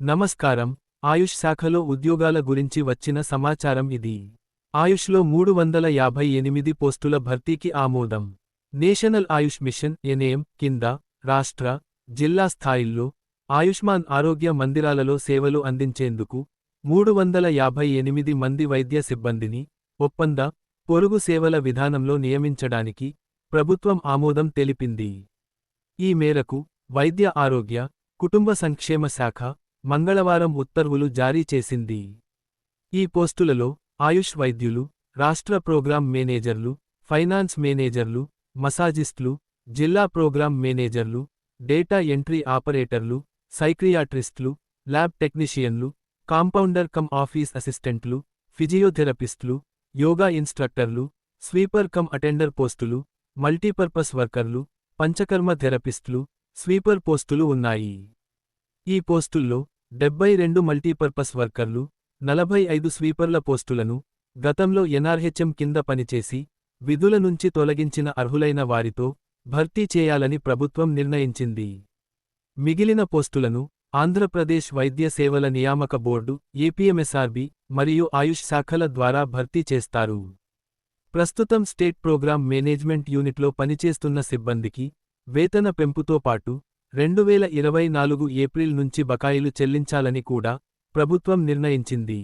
నమస్కారం. ఆయుష్ శాఖలో ఉద్యోగాల గురించి వచ్చిన సమాచారం ఇది. ఆయుష్లో మూడు వందల యాభై ఎనిమిది పోస్టుల భర్తీకి ఆమోదం. నేషనల్ ఆయుష్ మిషన్ ఎన్ఏఎం కింద రాష్ట్ర జిల్లా స్థాయిల్లో ఆయుష్మాన్ ఆరోగ్య మందిరాలలో సేవలు అందించేందుకు మూడు వందల యాభై ఎనిమిది మంది వైద్య సిబ్బందిని ఒప్పంద పొరుగు సేవల విధానంలో నియమించడానికి ప్రభుత్వం ఆమోదం తెలిపింది. ఈ మేరకు వైద్య ఆరోగ్య కుటుంబ సంక్షేమ శాఖ మంగళవారం ఉత్తర్వులు జారీ చేసింది. ఈ పోస్టులలో ఆయుష్ వైద్యులు రాష్ట్ర ప్రోగ్రాం మేనేజర్లు ఫైనాన్స్ మేనేజర్లు మసాజిస్టులు జిల్లా ప్రోగ్రాం మేనేజర్లు డేటా ఎంట్రీ ఆపరేటర్లు సైక్రియాట్రిస్టులు ల్యాబ్ టెక్నీషియన్లు కాంపౌండర్ కమ్ ఆఫీస్ అసిస్టెంట్లు ఫిజియోథెరపిస్టులు యోగా ఇన్స్ట్రక్టర్లు స్వీపర్ కమ్ అటెండర్ పోస్టులు మల్టీపర్పస్ వర్కర్లు పంచకర్మ థెరపిస్టులు స్వీపర్ పోస్టులు ఉన్నాయి. ఈ పోస్టుల్లో డెబ్బై రెండు మల్టీపర్పస్ వర్కర్లు నలభై ఐదు స్వీపర్ల పోస్టులను గతంలో ఎన్ఆర్హెచ్ఎం కింద పనిచేసి విధుల నుంచి తొలగించిన అర్హులైన వారితో భర్తీ చేయాలని ప్రభుత్వం నిర్ణయించింది. మిగిలిన పోస్టులను ఆంధ్రప్రదేశ్ వైద్య సేవల నియామక బోర్డు ఏపీఎంఎస్ఆర్బి మరియు ఆయుష్ శాఖల ద్వారా భర్తీ చేస్తారు. ప్రస్తుతం స్టేట్ ప్రోగ్రాం మేనేజ్మెంట్ యూనిట్లో పనిచేస్తున్న సిబ్బందికి వేతన పెంపుతో పాటు రెండు వేల ఇరవై నాలుగు ఏప్రిల్ నుంచి బకాయిలు చెల్లించాలని కూడా ప్రభుత్వం నిర్ణయించింది.